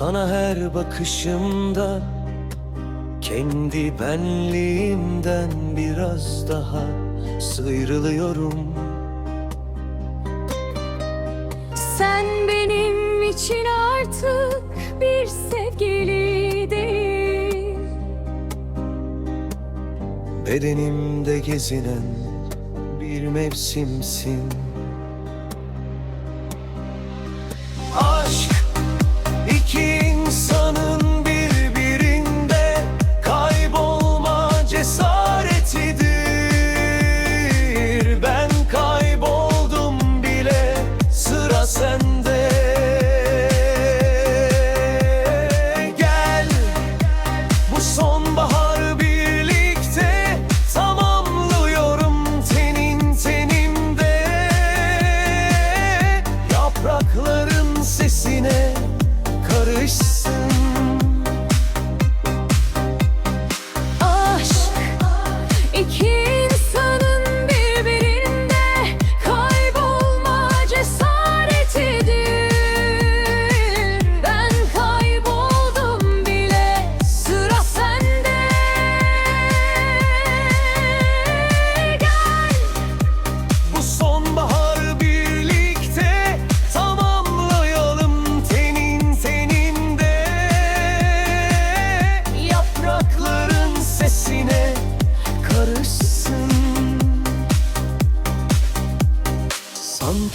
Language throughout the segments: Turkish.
Sana her bakışımda Kendi benliğimden biraz daha sıyrılıyorum. Sen benim için artık bir sevgili değil. Bedenimde gezinen bir mevsimsin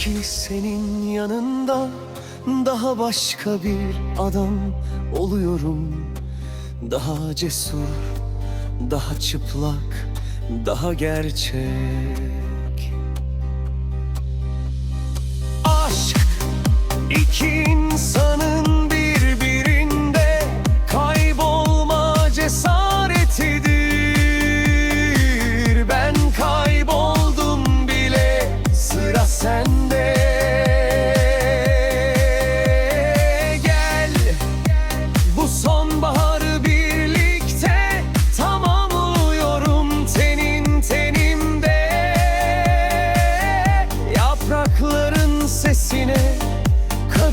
Sanki senin yanında daha başka bir adam oluyorum. Daha cesur, daha çıplak, daha gerçek. Aşk iki insanın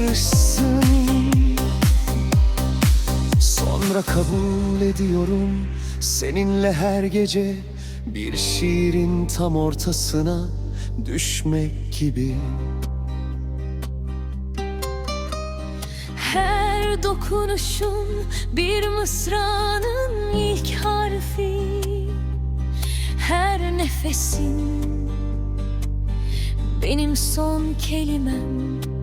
karışsın Sonra kabul ediyorum seninle her gece Bir şiirin tam ortasına düşmek gibi. Her dokunuşun bir mısranın ilk harfi. Her nefesin benim son kelimem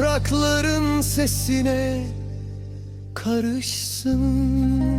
Yaprakların sesine karışsın